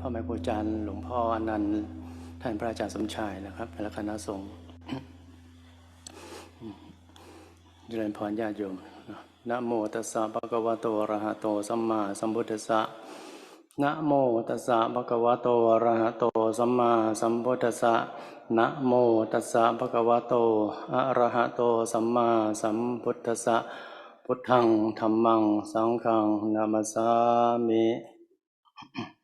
พ่อแม่ครูอาจารย์หลวงพ่ออนันต์ท่านพระอาจารย์สมชายนะครับและคณะสงฆ์เจริญพรญาติโยมนะโมตัสสะภะคะวะโตอะระหะโตสัมมาสัมพุทธัสสะนะโมตัสสะภะคะวะโตอะระหะโตสัมมาสัมพุทธัสสะนะโมตัสสะภะคะวะโตอะระหะโตสัมมาสัมพุทธัสสะพุทธังธัมมัง สังฆังนามัสสามิ อะ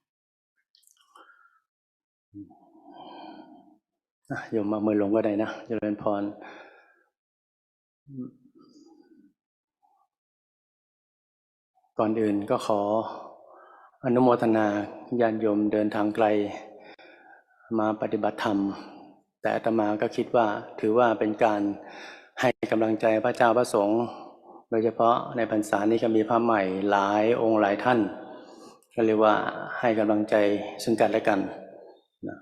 โยมมามือลงก็ได้นะเจริญพร ก่อนอื่นก็ขออนุโมทนาญาติโยมเดินทางไกล มาปฏิบัติธรรม แต่อาตมาก็คิดว่าถือว่าเป็นการให้กำลังใจพระเจ้าพระสงฆ์โดยเฉพาะในพรรษานี้ก็มีพระใหม่หลายองค์หลายท่าน ก็เรียกว่าให้กำลังใจซึ่งกันและกันนะ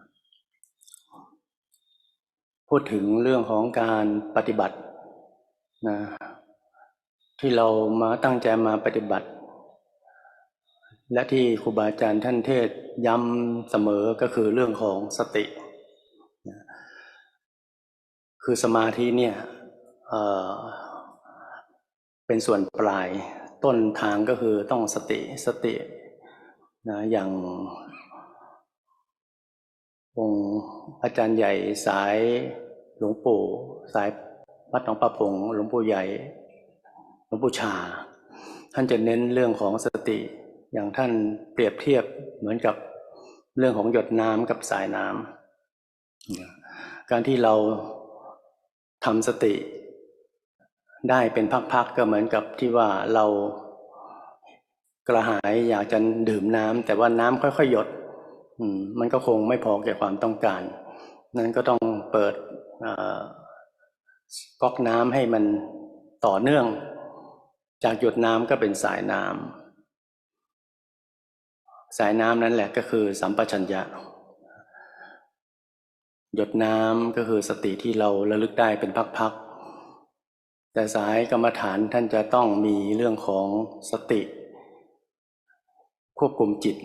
พูดถึงเรื่องของการปฏิบัตินะที่เรามาตั้งใจมาปฏิบัติ และที่ครูบาอาจารย์ท่านเทศย้ำเสมอก็คือเรื่องของสตินะคือสมาธิเนี่ยเเป็นส่วนปลายต้นทางก็คือต้องสติสตินะอย่าง องค์อาจารย์ใหญ่สายหลวงปู่ สายวัดหนองประพงหลวงปู่ใหญ่ หลวงปู่ชา ท่านจะเน้นเรื่องของสติ อย่างท่านเปรียบเทียบเหมือนกับเรื่องของหยดน้ำกับสายน้ำการที่เราทำสติ ได้เป็นพักๆก็เหมือนกับที่ว่าเรากระหายอยากจะดื่มน้ำแต่ว่าน้ำค่อยๆหยด มันก็คงไม่พอแก่ความต้องการ นั้นก็ต้องเปิดก๊อกน้ำให้มันต่อเนื่อง จากหยดน้ำก็เป็นสายน้ำสายน้ำนั่นแหละก็คือสัมปชัญญะ หยดน้ำก็คือสติที่เราระลึกได้เป็นพักๆ แต่สายกรรมฐานท่านจะต้องมีเรื่องของสติ ควบคุมจิต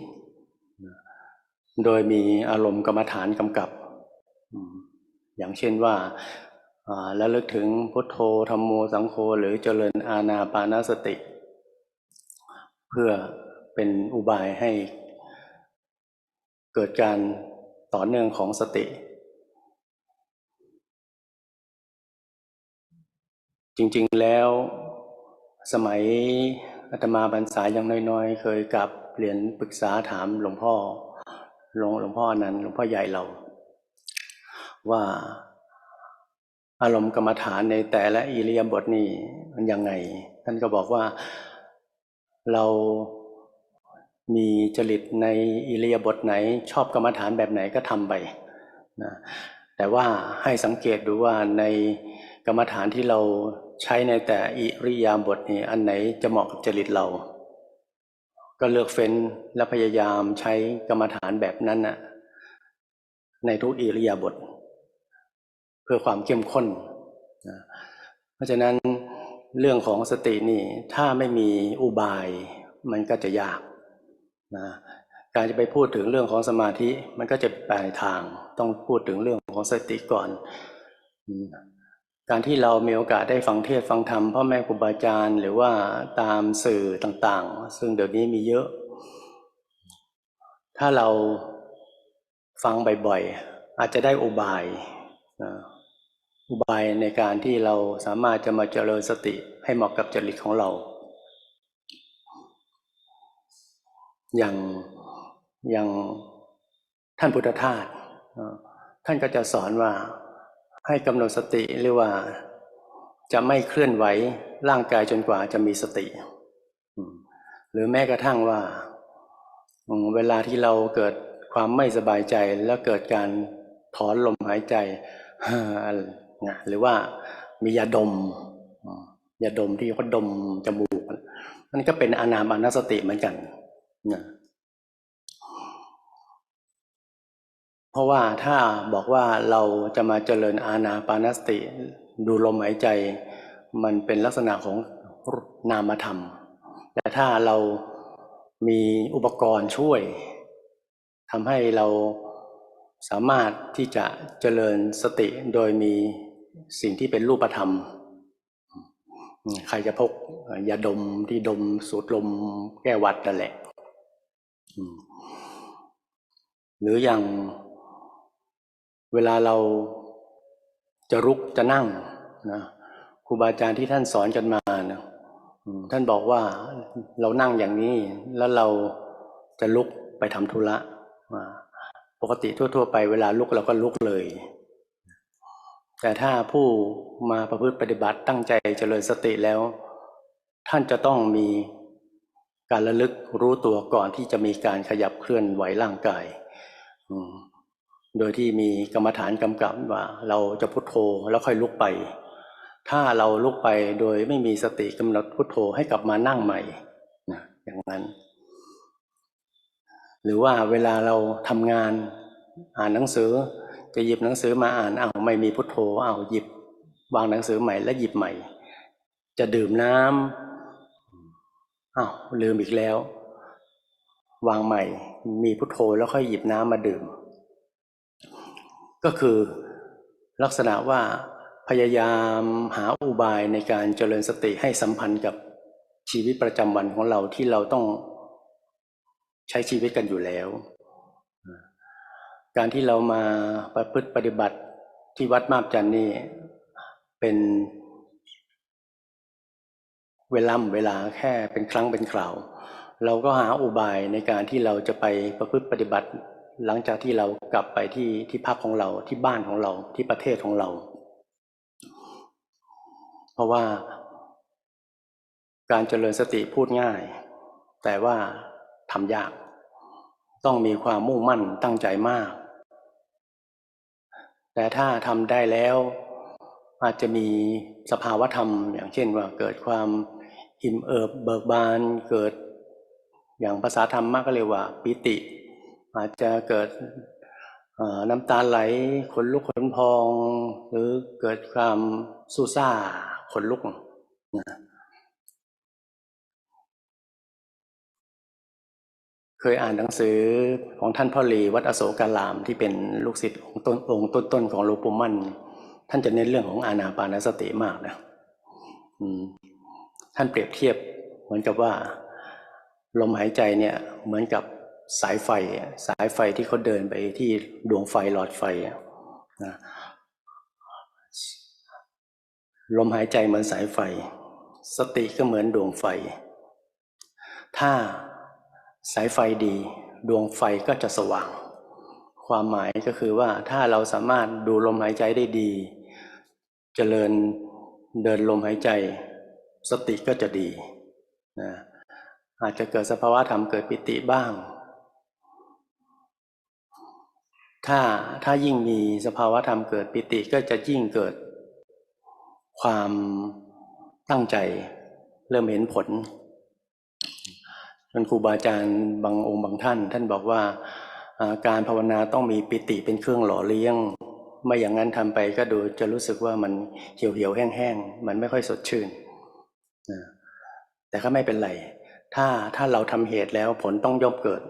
โดยมีอารมณ์กรรมฐานกำกับ อย่างเช่นว่าแล้วลึกถึงพุทโธธรรมโมสังโฆหรือเจริญอาณาปานสติ เพื่อเป็นอุบายให้เกิดการต่อเนื่องของสติ จริงๆแล้วสมัยอาตมาบรรษายังน้อยๆ เคยกลับเรียนปรึกษาถามหลวงพ่อ หลวงหลวงพ่อนั้นหลวงพ่อใหญ่เรา ว่าอารมณ์กรรมฐานในแต่ละอิริยาบถนี่มันยังไง ท่านก็บอกว่าเรามีจริตในอิริยาบถไหน ชอบกรรมฐานแบบไหนก็ทำไปนะแต่ว่าให้สังเกตดูว่าในกรรมฐานที่เราใช้ในแต่อิริยาบถนี่อันไหนจะเหมาะกับจริตเรา ก็เลือกเฟ้นและพยายามใช้กรรมฐานแบบนั้นนะในทุกอิริยาบถเพื่อความเข้มข้นนะเพราะฉะนั้นเรื่องของสตินี่ถ้าไม่มีอุบายมันก็จะยากนะการจะไปพูดถึงเรื่องของสมาธิมันก็จะไปทาง ต้องพูดถึงเรื่องของสติก่อน การที่เรามีโอกาสได้ฟังเทศฟังธรรมพ่อแม่ครูบาอาจารย์ หรือว่าตามสื่อต่างๆ ซึ่งเดี๋ยวนี้มีเยอะ ถ้าเราฟังบ่อยๆ อาจจะได้อุบายอุบายในการที่เราสามารถจะมาเจริญสติให้เหมาะกับจริตของเรา อย่างอย่างท่านพุทธทาสท่านก็จะสอนว่า ให้กำหนดสติหรือว่า จะไม่เคลื่อนไหวร่างกายจนกว่าจะมีสติ หรือแม้กระทั่งว่า เวลาที่เราเกิดความไม่สบายใจแล้วเกิดการถอนลมหายใจหรือว่ามียาดมยาดมที่เขาดมจมูกนั่นก็เป็นอนามานสติเหมือนกันนะ เพราะว่าถ้าบอกว่าเราจะมาเจริญอาณาปานสติ ดูลมหายใจ มันเป็นลักษณะของนามธรรม แต่ถ้าเรามีอุปกรณ์ช่วยทำให้เราสามารถที่จะเจริญสติโดยมีสิ่งที่เป็นรูปธรรม ใครจะพกยาดมที่ดมสูดลมแก้วัดนั่นแหละหรืออย่าง เวลาเราจะลุกจะนั่งนะครูบาอาจารย์ที่ท่านสอนกันมานะท่านบอกว่าเรานั่งอย่างนี้แล้วเราจะลุกไปทำธุระปกติทั่ว ๆ ไปเวลาลุกเราก็ลุกเลย แต่ถ้าผู้มาประพฤติปฏิบัติตั้งใจเจริญสติแล้ว ท่านจะต้องมีการระลึกรู้ตัวก่อนที่จะมีการขยับเคลื่อนไหวร่างกายอืม โดยที่มีกรรมฐานกำกับว่าเราจะพุทโธแล้วค่อยลุกไป ถ้าเราลุกไปโดยไม่มีสติกำหนดพุทโธให้กลับมานั่งใหม่นะอย่างนั้น หรือว่าเวลาเราทำงานอ่านหนังสือ จะหยิบหนังสือมาอ่านอ้าวไม่มีพุทโธอ้าวหยิบ วางหนังสือใหม่และหยิบใหม่ จะดื่มน้ำอ้าวลืมอีกแล้ว วางใหม่ มีพุทโธแล้วค่อยหยิบน้ำมาดื่ม ก็คือลักษณะว่าพยายามหาอุบายในการเจริญสติให้สัมพันธ์กับชีวิตประจำวันของเราที่เราต้องใช้ชีวิตกันอยู่แล้ว การที่เรามาประพฤติปฏิบัติที่วัดมาบจันนี่เป็นเวลาเวลาแค่เป็นครั้งเป็นคราว เราก็หาอุบายในการที่เราจะไปประพฤติปฏิบัติ หลังจากที่เรากลับไปที่ที่พักของเราที่บ้านของเราที่ประเทศของเรา เพราะว่าการเจริญสติพูดง่าย แต่ว่าทำยาก ต้องมีความมุ่งมั่นตั้งใจมาก แต่ถ้าทำได้แล้ว อาจจะมีสภาวะธรรม อย่างเช่นว่าเกิดความอิ่มเอิบเบิกบานเกิด อย่างภาษาธรรมมากก็เรียกว่า ปิติ อาจจะเกิดน้ำตาไหลขนลุกขนพอง หรือเกิดความสู้ซ่าขนลุกนะเคยอ่านหนังสือของท่านพ่อหลีวัดอโศการามที่เป็นลูกศิษย์องค์ต้นองค์ต้นๆของหลวงปู่มั่น ท่านจะเน้นเรื่องของอานาปานสติมากนะท่านเปรียบเทียบเหมือนกับว่า ลมหายใจเนี่ยเหมือนกับ สายไฟอะสายไฟที่เขาเดินไปที่ดวงไฟหลอดไฟอะนะลมหายใจเหมือนสายไฟ สติก็เหมือนดวงไฟ ถ้าสายไฟดี ดวงไฟก็จะสว่าง ความหมายก็คือว่าถ้าเราสามารถดูลมหายใจได้ดีเจริญเดินลมหายใจ สติก็จะดีนะอาจจะเกิดสภาวะธรรมเกิดปิติบ้าง ถ้าถ้ายิ่งมีสภาวะธรรมเกิดปิติก็จะยิ่งเกิด ความตั้งใจเริ่มเห็นผลท่านครูบาอาจารย์บางองค์บางท่าน ท่านบอกว่าการภาวนาต้องมีปิติเป็นเครื่องหล่อเลี้ยง ไม่อย่างนั้นทำไปก็ดูจะรู้สึกว่ามันเหี่ยวเหี่ยวแห้งแห้งมันไม่ค่อยสดชื่นแต่ก็ไม่เป็นไร ถ้าถ้าเราทำเหตุแล้วผลต้องย่อมเกิด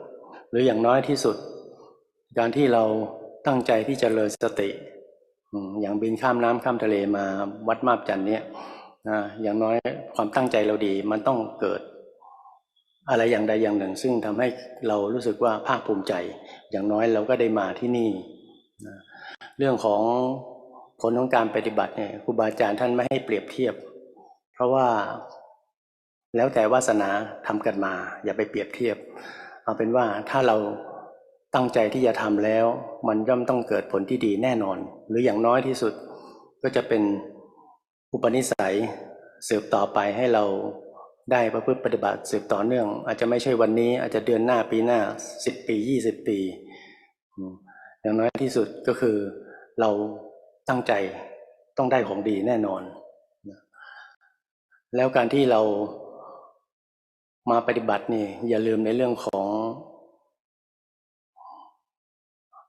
หรืออย่างน้อยที่สุด การที่เราตั้งใจที่จะเจริญสติอย่างบินข้ามน้ำข้ามทะเลมาวัดมาบจันเนี่ยนะอย่างน้อยความตั้งใจเราดีมันต้องเกิด อะไรอย่างใดอย่างหนึ่ง ซึ่งทำให้เรารู้สึกว่าภาคภูมิใจ อย่างน้อยเราก็ได้มาที่นี่นะเรื่องของผลของการปฏิบัติเนี่ยครูบาอาจารย์ท่านไม่ให้เปรียบเทียบ เพราะว่าแล้วแต่วาสนาทำกันมา อย่าไปเปรียบเทียบ เอาเป็นว่าถ้าเรา ตั้งใจที่จะทำแล้ว มันย่อมต้องเกิดผลที่ดีแน่นอน หรืออย่างน้อยที่สุดก็จะเป็นอุปนิสัยสืบต่อไปให้เราได้ประพฤติปฏิบัติสืบต่อเนื่อง อาจจะไม่ใช่วันนี้อาจจะเดือนหน้าปีหน้าสิบปียี่สิบปีอืมอย่างน้อยที่สุดก็คือเราตั้งใจต้องได้ของดีแน่นอน แล้วการที่เรามาปฏิบัตินี่อย่าลืมในเรื่องของ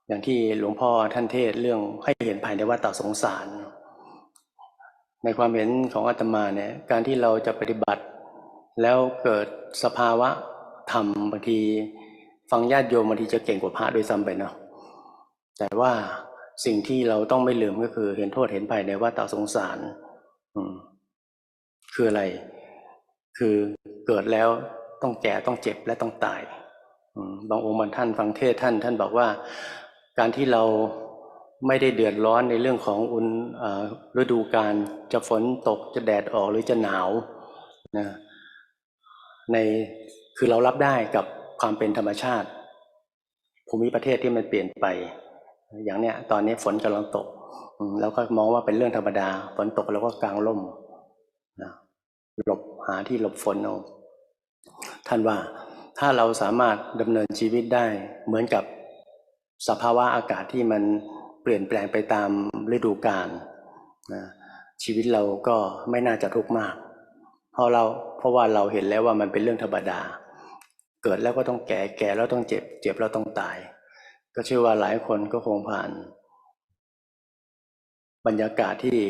อย่างที่หลวงพ่อท่านเทศเรื่องให้เห็นภายในวัฏฏะสงสาร ในความเห็นของอาตมาเนี่ยการที่เราจะปฏิบัติ แล้วเกิดสภาวะธรรมบางทีฟังญาติโยมบางทีจะเก่งกว่าพระด้วยซ้ำไปเนาะแต่ว่าสิ่งที่เราต้องไม่ลืมก็คือ เห็นโทษเห็นภัยในวัฏสงสาร อืม คืออะไร คือเกิดแล้วต้องแก่ต้องเจ็บและต้องตายบางองค์บางท่านฟังเทศท่าน ท่านบอกว่า การที่เราไม่ได้เดือดร้อนในเรื่องของอุณฤดูกาลจะฝนตกจะแดดออกหรือจะหนาวนะในคือเรารับได้กับความเป็นธรรมชาติ ภูมิประเทศที่มันเปลี่ยนไป อย่างเนี้ยตอนนี้ฝนกำลังตกเราก็มองว่าเป็นเรื่องธรรมดา ฝนตกเราก็กางร่มนะหลบหาที่หลบฝนเอาท่านว่าถ้าเราสามารถดำเนินชีวิตได้เหมือนกับ สภาวะอากาศที่มันเปลี่ยนแปลงไปตามฤดูกาลนะชีวิตเราก็ไม่น่าจะทุกข์มาก เพราะเราเพราะว่าเราเห็นแล้วว่ามันเป็นเรื่องธรรมดา เกิดแล้วก็ต้องแก่แก่แล้วต้องเจ็บ เจ็บแล้วต้องตาย ก็เชื่อว่าหลายคนก็คงผ่าน บรรยากาศที่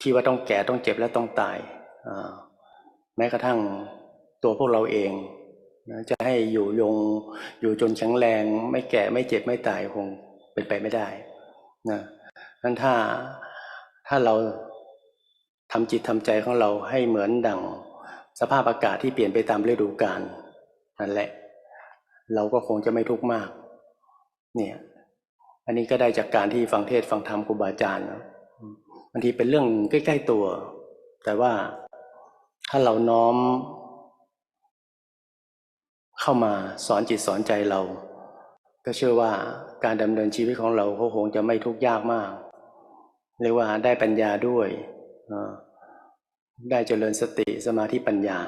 ที่ว่าต้องแก่ต้องเจ็บและต้องตายแม้กระทั่งตัวพวกเราเอง นะจะให้อยู่ยงอยู่จนแข็งแรง ไม่แก่ไม่เจ็บไม่ตายคงเป็นไปไม่ได้นะนั้นถ้าถ้าเราทำจิตทำใจของเราให้เหมือนดังสภาพอากาศที่เปลี่ยนไปตามฤดูกาลนั่นแหละ เราก็คงจะไม่ทุกข์มาก เนี่ยอันนี้ก็ได้จากการที่ฟังเทศฟังธรรมครูบาอาจารย์นะบางทีเป็นเรื่องใกล้ ๆตัว แต่ว่าถ้าเราน้อม เข้ามาสอนจิตสอนใจเรา ก็เชื่อว่าการดำเนินชีวิตของเราคงจะไม่ทุกข์ยากมาก เรียกว่าได้ปัญญาด้วย ได้เจริญสติสมาธิปัญญา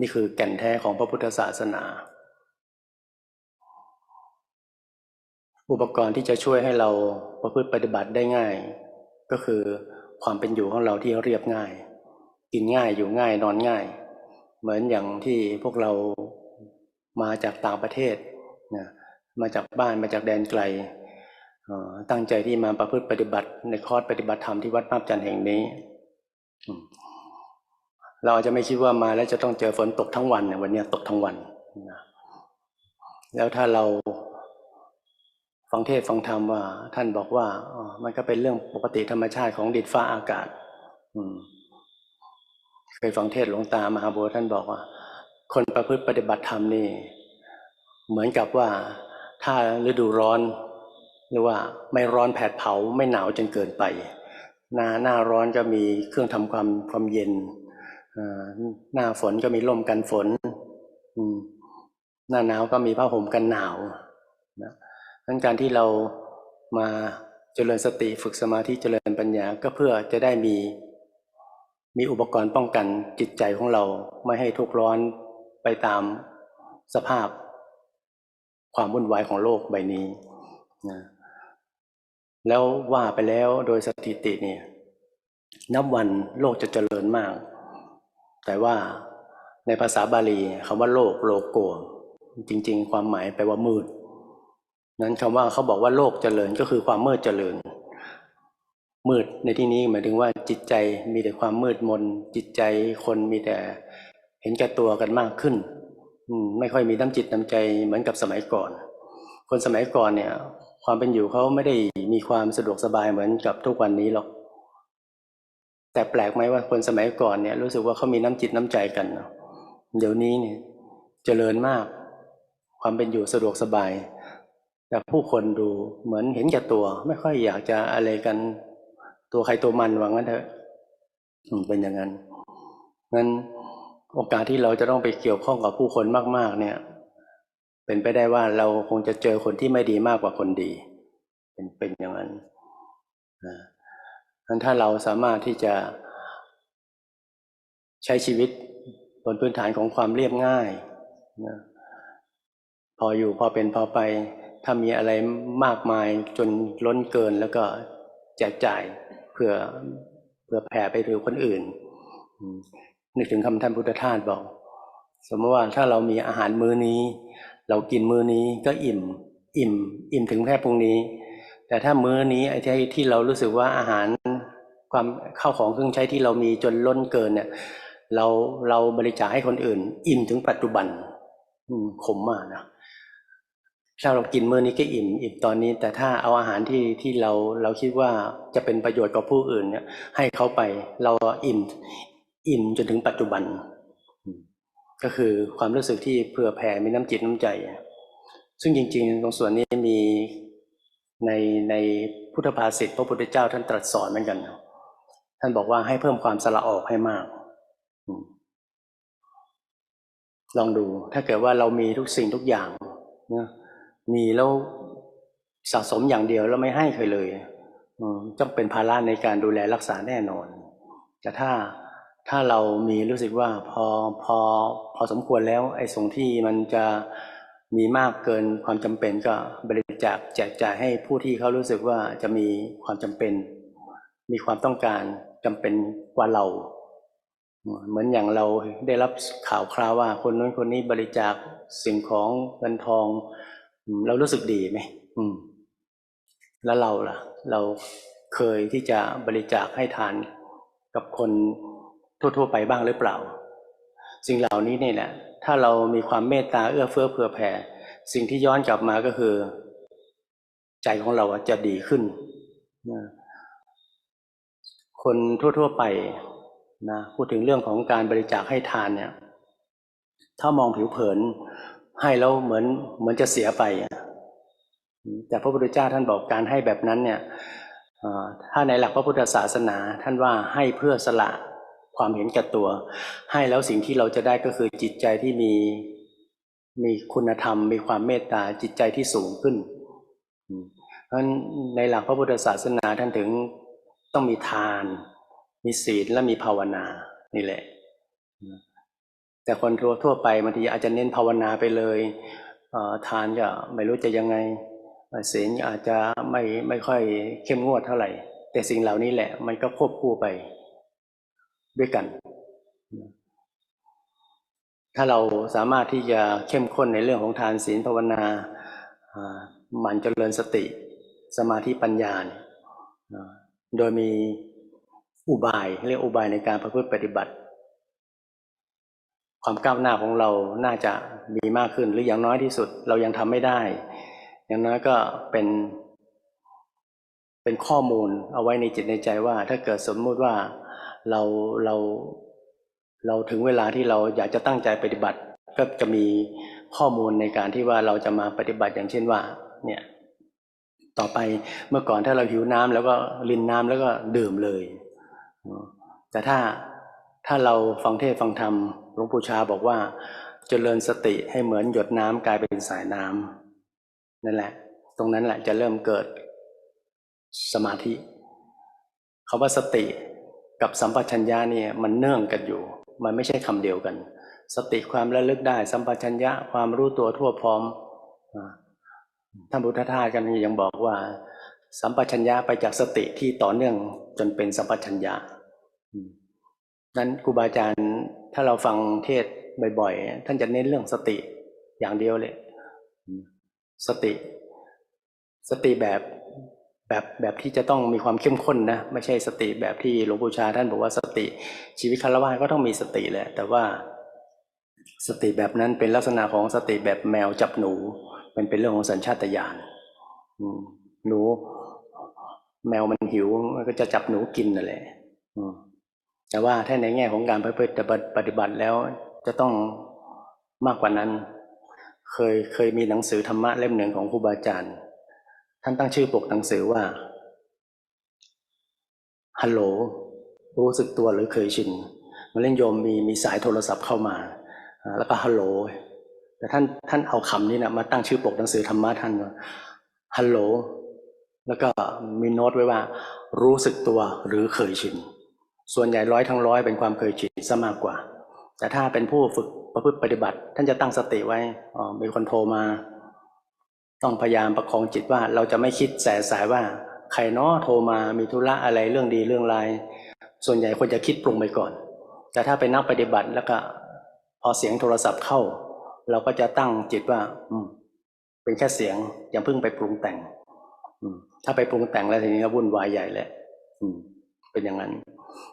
นี่คือแก่นแท้ของพระพุทธศาสนา อุปกรณ์ที่จะช่วยให้เราประพฤติปฏิบัติได้ง่าย ก็คือความเป็นอยู่ของเราที่เรียบง่าย กินง่ายอยู่ง่ายนอนง่าย เหมือนอย่างที่พวกเรามาจากต่างประเทศนะมาจากบ้านมาจากแดนไกล ตั้งใจที่มาประพฤติปฏิบัติในคอร์สปฏิบัติธรรมที่วัดมาบจันทร์แห่งนี้ เราอาจจะไม่คิดว่ามาแล้วจะต้องเจอฝนตกทั้งวันเนี่ยวันนี้ตกทั้งวันนะแล้วถ้าเราฟังเทศฟังธรรมว่า ท่านบอกว่ามันก็เป็นเรื่องปกติธรรมชาติของดินฟ้าอากาศ อืม เคยฟังเทศหลวงตามหาบัวท่านบอกว่า คนประพฤติปฏิบัติธรรมนี่ เหมือนกับว่าถ้าฤดูร้อน หรือว่าไม่ร้อนแผดเผาไม่หนาวจนเกินไป หน้าหน้าร้อนก็มีเครื่องทำความความเย็นหน้าฝนก็มีร่มกันฝนหน้าหนาวก็มีผ้าห่มกันหนาวนะดังการที่เรามาเจริญสติฝึกสมาธิเจริญปัญญาก็เพื่อจะได้มี มีอุปกรณ์ป้องกันจิตใจของเราไม่ให้ทุกข์ร้อนไปตามสภาพ ความวุ่นวายของโลกใบนี้นะแล้วว่าไปแล้วโดยสถิติเนี่ยนับวันโลกจะเจริญมาก แต่ว่าในภาษาบาลีคำว่าโลกโลโกจริง ๆ ความหมายแปลว่ามืด นั้นคำว่าเขาบอกว่าโลกเจริญก็คือความมืดเจริญ มืดในที่นี้หมายถึงว่าจิตใจมีแต่ความมืดมน จิตใจคนมีแต่เห็นแก่ตัวกันมากขึ้นไม่ค่อยมีน้ำจิตน้ำใจเหมือนกับสมัยก่อน คนสมัยก่อนเนี่ย ความเป็นอยู่เขาไม่ได้มีความสะดวกสบายเหมือนกับทุกวันนี้หรอก แต่แปลกไหมว่าคนสมัยก่อนเนี่ย รู้สึกว่าเขามีน้ำจิตน้ำใจกันเนอะเดี๋ยวนี้เนี่ยเจริญมาก ความเป็นอยู่สะดวกสบาย แต่ผู้คนดูเหมือนเห็นแก่ตัว ไม่ค่อยอยากจะอะไรกัน ตัวใครตัวมันว่างั้นเถอะเป็นอย่างนั้นงั้นโอกาสที่เราจะต้องไปเกี่ยวข้องกับผู้คนมาก ๆ เนี่ย เป็นไปได้ว่าเราคงจะเจอคนที่ไม่ดีมากกว่าคนดี เป็นเป็นอย่างนั้นนะงั้นถ้าเราสามารถที่จะใช้ชีวิตบนพื้นฐานของความเรียบง่ายนะพออยู่พอเป็นพอไป ถ้ามีอะไรมากมายจนล้นเกินแล้วก็แจกจ่าย พื่อเพื่อแผ่ไปถึงคนอื่นนึกถึงคำท่านพุทธทาสบอก สมมติว่าถ้าเรามีอาหารมื้อนี้ เรากินมื้อนี้ก็อิ่ม อิ่ม อิ่มถึงแค่พรุ่งนี้ แต่ถ้ามื้อนี้ไอ้ที่ที่เรารู้สึกว่าอาหารความข้าวของเครื่องใช้ที่เรามีจนล้นเกินเนี่ย เราเราบริจาคให้คนอื่น อิ่มถึงปัจจุบันขมมากนะ ถ้าเรากินมื้อนี้ก็อิ่มอิ่มตอนนี้ แต่ถ้าเอาอาหารที่ที่เราเราคิดว่าจะเป็นประโยชน์กับผู้อื่นเนี่ย ให้เขาไปเราอิ่มอิ่มจนถึงปัจจุบันอืมก็คือความรู้สึกที่เผื่อแผ่มีน้ำจิตน้ำใจ ซึ่งจริง ๆ ตรงส่วนนี้มีในในพุทธภาษิตพระพุทธเจ้าท่านตรัสสอนเหมือนกัน ท่านบอกว่าให้เพิ่มความสละออกให้มากอืมลองดูถ้าเกิดว่าเรามีทุกสิ่งทุกอย่างนะ มีแล้วสะสมอย่างเดียวแล้วไม่ให้ใครเลยอืมจะเป็นภาระในการดูแลรักษาแน่นอน แต่ถ้าถ้าเรามีรู้สึกว่าพอพอพอสมควรแล้วไอ้ส่งที่มันจะมีมากเกินความจำเป็นก็บริจาคแจกจ่ายให้ผู้ที่เขารู้สึกว่าจะมีความจำเป็น มีความต้องการจำเป็นกว่าเรา เหมือนอย่างเราได้รับข่าวคราวว่า คนนู้นคนนี้บริจาคสิ่งของเงินทอง เรารู้สึกดีไหมอืม แล้วเราล่ะ เราเคยที่จะบริจาคให้ทานกับคนทั่ว ๆ ไปบ้างหรือเปล่า สิ่งเหล่านี้นี่แหละ ถ้าเรามีความเมตตาเอื้อเฟื้อเผื่อแผ่ สิ่งที่ย้อนกลับมาก็คือ ใจของเราจะดีขึ้นนะคนทั่ว ๆ ไปนะพูดถึงเรื่องของการบริจาคให้ทานเนี่ย ถ้ามองผิวเผิน ให้แล้วเหมือนเหมือนจะเสียไป แต่พระพุทธเจ้าท่านบอกการให้แบบนั้นเนี่ยถ้าในหลักพระพุทธศาสนา ท่านว่าให้เพื่อสละความเห็นแก่ตัว ให้แล้วสิ่งที่เราจะได้ก็คือจิตใจที่มีมีคุณธรรม มีความเมตตาจิตใจที่สูงขึ้นเพราะฉะนั้นในหลักพระพุทธศาสนาท่านถึงต้องมีทาน มีศีลและมีภาวนานี่แหละ แต่คนทั่วทั่วไปบางทีอาจจะเน้นภาวนาไปเลยเทานก็ไม่รู้จะยังไงศีลอาจจะไม่ไม่ค่อยเข้มงวดเท่าไหร่ แต่สิ่งเหล่านี้แหละมันก็ควบคู่ไปด้วยกัน ถ้าเราสามารถที่จะเข้มข้นในเรื่องของทานศีลภาวนาหมั่นเจริญสติสมาธิปัญญาเนี่ยอ่าโดยมีอุบายเรียกอุบายในการประพฤติปฏิบัติ ความก้าวหน้าของเราน่าจะมีมากขึ้น หรืออย่างน้อยที่สุดเรายังทำไม่ได้ อย่างน้อยก็เป็น เป็นข้อมูลเอาไว้ในจิตในใจว่า ถ้าเกิดสมมุติว่าเราเราเราถึงเวลาที่เราอยากจะตั้งใจปฏิบัติ ก็จะมีข้อมูลในการที่ว่าเราจะมาปฏิบัติอย่างเช่นว่า เนี่ยต่อไปเมื่อก่อนถ้าเราหิวน้ำแล้วก็รินน้ำแล้วก็ดื่มเลย แต่ถ้า ถ้าเราฟังเทศฟังธรรมหลวงปู่ชาบอกว่า เจริญสติให้เหมือนหยดน้ำกลายเป็นสายน้ำนั่นแหละ ตรงนั้นแหละจะเริ่มเกิดสมาธิคาว่าสติกับสัมปชัญญะเนี่ยมันเนื่องกันอยู่ มันไม่ใช่คำเดียวกัน สติความระลึกได้ สัมปชัญญะความรู้ตัวทั่วพร้อมท่านพุทธทาสกันยังบอกว่า สัมปชัญญะไปจากสติที่ต่อเนื่องจนเป็นสัมปชัญญะ นั้นครูบาอาจารย์ถ้าเราฟังเทศบ่อยๆ ท่านจะเน้นเรื่องสติอย่างเดียวเลย สติ สติแบบแบบแบบที่จะต้องมีความเข้มข้นนะไม่ใช่สติแบบที่หลวงปู่ชาท่านบอกว่าสติ ชีวิตคารวะก็ต้องมีสติแหละ แต่ว่าสติแบบนั้นเป็นลักษณะของสติแบบแมวจับหนู มันเป็นเรื่องของสัญชาตญาณหนู แมวมันหิวมันก็จะจับหนูกินนั่นแหละ แต่ว่าถ้าในแง่ของการประพฤติปฏิบัติแล้วจะต้องมากกว่านั้น เคยเคยมีหนังสือธรรมะเล่มหนึ่งของครูบาอาจารย์ ท่านตั้งชื่อปกหนังสือว่าฮัลโหลรู้สึกตัวหรือเคยชินมาเล่นโยมมีมีสายโทรศัพท์เข้ามา แล้วก็ฮัลโหลแต่ท่านท่านเอาคำนี้นะมาตั้งชื่อปกหนังสือธรรมะท่านว่าฮัลโหลแล้วก็มีโน้ตไว้ว่า รู้สึกตัวหรือเคยชิน ส่วนใหญ่ร้อยทั้งร้อยเป็นความเคยชินซะมากกว่า แต่ถ้าเป็นผู้ฝึกประพฤติปฏิบัติ ท่านจะตั้งสติไว้อ๋อมีคนโทรมา ต้องพยายามประคองจิตว่าเราจะไม่คิดแสสายว่า ใครเนาะโทรมามีธุระอะไรเรื่องดีเรื่องไรส่วนใหญ่ควรจะคิดปรุงไปก่อน แต่ถ้าเป็นนักปฏิบัติแล้วก็ พอเสียงโทรศัพท์เข้า เราก็จะตั้งจิตว่า อืม เป็นแค่เสียงอย่าเพิ่งไปปรุงแต่ง อืม ถ้าไปปรุงแต่งแล้วทีนี้ก็วุ่นวายใหญ่แหละอืม เป็นอย่างนั้น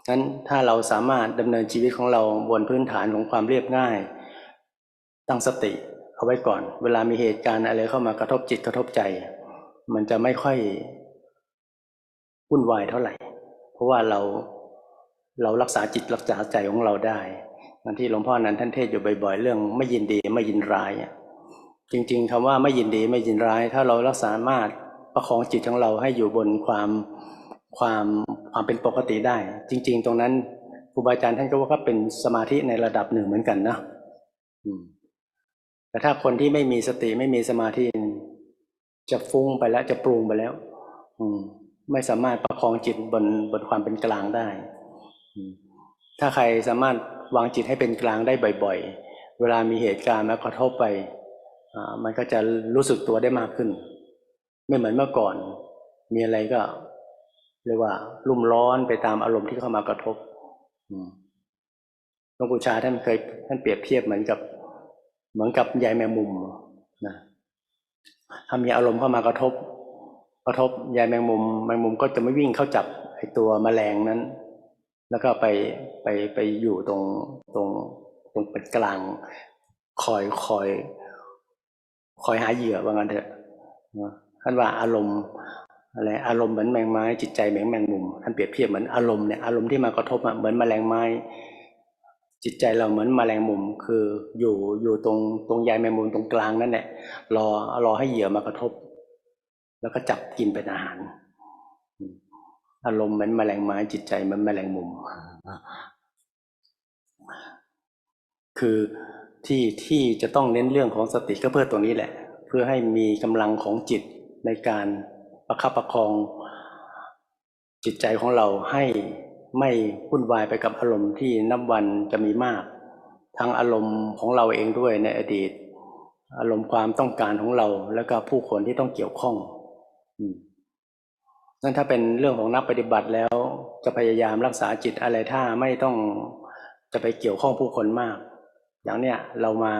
งั้นถ้าเราสามารถดำเนินชีวิตของเราบนพื้นฐานของความเรียบง่าย ตั้งสติเอาไว้ก่อน เวลามีเหตุการณ์อะไรเข้ามากระทบจิตกระทบใจ มันจะไม่ค่อยวุ่นวายเท่าไหร่ เพราะว่าเราเรารักษาจิตรักษาใจของเราได้บางที่หลวงพ่อนั้นท่านเทศอยู่บ่อย ๆ เรื่องไม่ยินดีไม่ยินร้ายจริง ๆคำว่าไม่ยินดีไม่ยินร้าย ถ้าเรารักษามารถประคองจิตของเราให้อยู่บนความ ความความเป็นปกติได้ จริง ๆ ตรงนั้นครูบาอาจารย์ท่านก็ว่าก็เป็นสมาธิในระดับหนึ่งเหมือนกันนะแต่ถ้าคนที่ไม่มีสติไม่มีสมาธิจะฟุ้งไปแล้วจะปรุงไปแล้ว อืม ไม่สามารถประคองจิตบนบนความเป็นกลางได้ถ้าใครสามารถวางจิตให้เป็นกลางได้บ่อย ๆ เวลามีเหตุการณ์มากระทบไปมันก็จะรู้สึกตัวได้มากขึ้น ไม่เหมือนเมื่อก่อน มีอะไรก็ เรียกว่า รุ่มร้อนไปตามอารมณ์ที่เข้ามากระทบหลวงปู่ชาท่านเคยท่านเปรียบเทียบเหมือนกับ เหมือนกับใยแมงมุมนะถ้ามีอารมณ์เข้ามากระทบ กระทบใยแมงมุมแมงมุมก็จะไม่วิ่งเข้าจับไอตัวแมลงนั้น แล้วก็ไปไปไปอยู่ตรงตรงตรงเป็นกลางคอยคอย คอยหาเหยื่อว่างั้นเถอะนะท่านว่าอารมณ์ อะไรอารมณ์เหมือนแมงไม้ จิตใจเหมือนแมงมุมท่านเปรียบเทียบเหมือนอารมณ์เนี่ยอารมณ์ที่มากระทบอะเหมือนแมลงไม้ จิตใจเราเหมือนแมลงมุมคืออยู่อยู่ตรงตรงใยแมงมุมตรงกลางนั่นแหละรอรอให้เหยื่อมากระทบ แล้วก็จับกินเป็นอาหาร อารมณ์เหมือนแมลงไม้ จิตใจเหมือนแมลงมุม คือที่ที่จะต้องเน้นเรื่องของสติก็เพื่อตัวนี้แหละ เพื่อให้มีกำลังของจิตในการ ประคับประคอง จิตใจของเราให้ไม่วุ่นวายไปกับอารมณ์ที่นับวันจะมีมาก ทั้งอารมณ์ของเราเองด้วยในอดีต อารมณ์ความต้องการของเรา แล้วก็ผู้คนที่ต้องเกี่ยวข้องนั่นถ้าเป็นเรื่องของนักปฏิบัติแล้วจะพยายามรักษาจิตอะไรถ้าไม่ต้องจะไปเกี่ยวข้องผู้คนมาก อย่างเนี้ยเรามา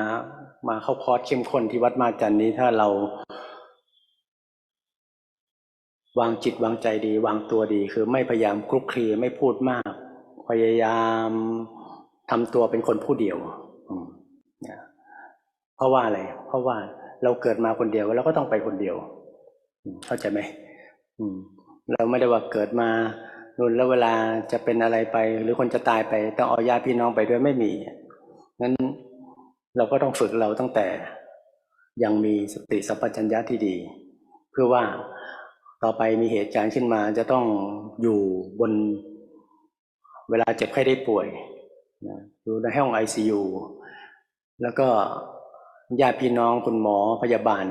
มาเข้าคอร์สเข้มข้นที่วัดมาจันนี้ถ้าเรา วางจิตวางใจดี วางตัวดี คือไม่พยายามคลุกคลีไม่พูดมาก พยายามทำตัวเป็นคนผู้เดียวเพราะว่าอะไร เพราะว่าเราเกิดมาคนเดียวเราก็ต้องไปคนเดียว เข้าใจไหมเราไม่ได้ว่าเกิดมารุนแล้วเวลาจะเป็นอะไรไป หรือคนจะตายไป ต้องเอาญาติพี่น้องไปด้วยไม่มีงั้นเราก็ต้องฝึกเราตั้งแต่ยังมีสติสัพพัญญะที่ดี เพื่อว่า ต่อไปมีเหตุการณ์ขึ้นมาจะต้องอยู่บนเวลาเจ็บไข้ได้ป่วยนะอยู่ในห้องไอซียูแล้วก็ญาติพี่น้องคุณหมอพยาบาล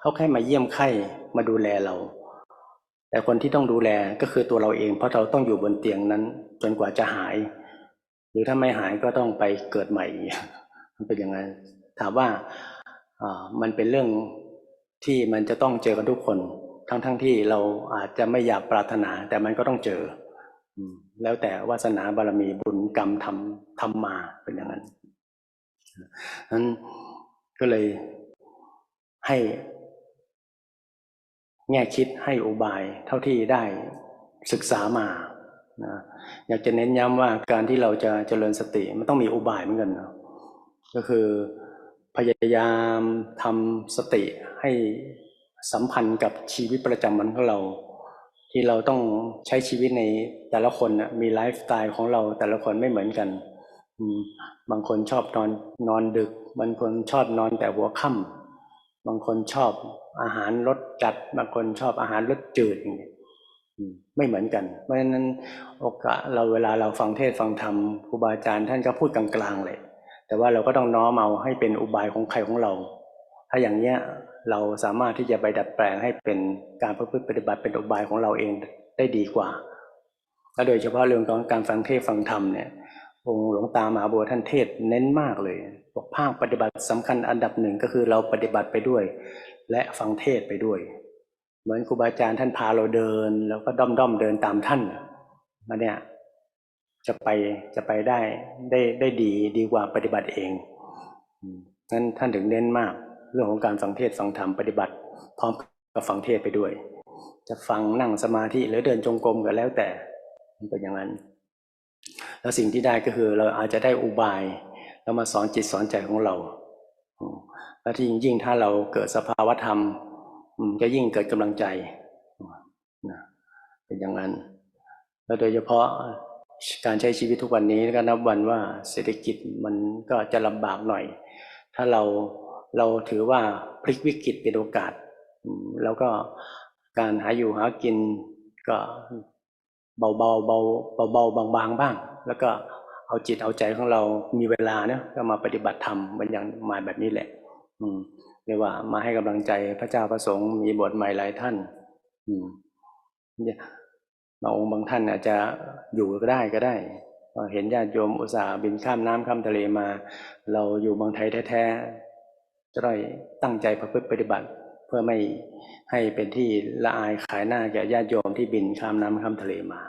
เขาแค่มาเยี่ยมไข้มาดูแลเรา แต่คนที่ต้องดูแลก็คือตัวเราเอง เพราะเราต้องอยู่บนเตียงนั้น จนกว่าจะหาย หรือถ้าไม่หายก็ต้องไปเกิดใหม่มันเป็นอย่างนั้นถามว่าอ่ามันเป็นเรื่องที่มันจะต้องเจอกันทุกคน ทั้งๆทที่เราอาจจะไม่อยากปรารถนา แต่มันก็ต้องเจอ แล้วแต่วาสนาบารมีบุญกรรมทำทำมาเป็นอย่างนั้นนั้นก็เลยให้แง่คิดให้อุบายเท่าที่ได้ศึกษามานะอยากจะเน้นย้ำว่าการที่เราจะเจริญสติมันต้องมีอุบายเหมือนกันนะก็คือพยายามทำสติให้ สัมพันธ์กับชีวิตประจำวันของเรา ที่เราต้องใช้ชีวิตในแต่ละคนนะมีไลฟ์สไตล์ของเราแต่ละคนไม่เหมือนกันบางคนชอบนอนนอนดึก บางคนชอบนอนแต่หัวค่ำบางคนชอบอาหารรสจัด บางคนชอบอาหารรสจืดไม่เหมือนกัน เพราะฉะนั้นโอกาสเราเวลาเราฟังเทศฟังธรรมครูบาอาจารย์ท่านก็พูดกลางๆเลย แต่ว่าเราก็ต้องน้อมเอาให้เป็นอุบายของใครของเรา ถ้าอย่างเนี้ย เราสามารถที่จะไปดัดแปลงให้เป็นการประพฤติปฏิบัติเป็นอุบายของเราเองได้ดีกว่าและโดยเฉพาะเรื่องของการฟังเทศฟังธรรมเนี่ยองค์หลวงตามหาบัวท่านเทศเน้นมากเลยบอกภาคปฏิบัติสำคัญอันดับหนึ่งก็คือเราปฏิบัติไปด้วย และฟังเทศไปด้วย เหมือนครูบาอาจารย์ท่านพาเราเดิน แล้วก็ด้อมด้อมๆเดินตามท่านมาเนี่ยจะไปจะไปได้ได้ได้ดีดีกว่าปฏิบัติเองนั้นท่านถึงเน้นมาก เรื่องของการฟังเทศฟังธรรมปฏิบัติ พร้อมกับฟังเทศไปด้วย จะฟังนั่งสมาธิหรือเดินจงกรมก็แล้วแต่มันเป็นอย่างนั้น แล้วสิ่งที่ได้ก็คือเราอาจจะได้อุบายแล้วมาสอนจิตสอนใจของเราแล้วที่ยิ่งถ้าเราเกิดสภาวธรรมก็ยิ่งเกิดกำลังใจเป็นอย่างนั้น แล้วโดยเฉพาะการใช้ชีวิตทุกวันนี้ก็นับวันว่าเศรษฐกิจมันก็จะลำบากหน่อย ถ้าเรา เราถือว่าพลิกวิกฤตเป็นโอกาส แล้วก็การหาอยู่หากินก็เบาๆเบาเบาเบาๆบางๆบ้าง แล้วก็เอาจิตเอาใจของเรามีเวลาเนะก็มาปฏิบัติธรรมมันอย่างมาแบบนี้แหละ อืมเรียกว่ามาให้กำลังใจพระเจ้าพระสงฆ์มีบทใหม่หลายท่าน อืมเนี่ยบางองค์บางท่านอาจจะอยู่ก็ได้ก็ได้เห็นญาติโยมอุตส่าห์บินข้ามน้ำข้ามทะเลมา เราอยู่เมืองไทยแท้ๆ จะได้ตั้งใจประพฤติปฏิบัติ เพื่อไม่ให้เป็นที่ละอายขายหน้าแก่ญาติโยมที่บินข้ามน้ำข้ามทะเลมา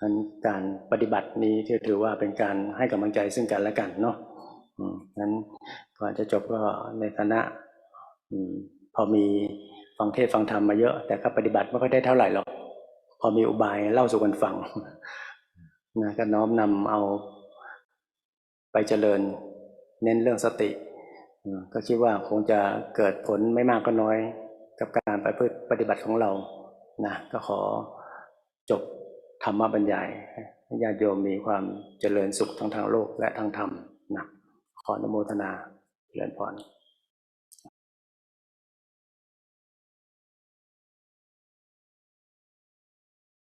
นั้นการปฏิบัตินี้ถือว่าเป็นการให้กำลังใจซึ่งกันและกันเนาะนั้นก่อนจะจบก็ในฐานะพอมีฟังเทศฟังธรรมมาเยอะ แต่ก็ปฏิบัติไม่ค่อยได้เท่าไหร่หรอก พอมีอุบายเล่าสู่กันฟังนะก็น้อมนำเอาไปเจริญ เน้นเรื่องสติ ก็คิดว่าคงจะเกิดผลไม่มากก็น้อยกับการไปพืชปฏิบัติของเรานะก็ขอจบธรรมบรรยายให้ญาติโยมมีความเจริญสุขทั้งทางโลกและทางธรรมนะขออนุโมทนาเจริญพร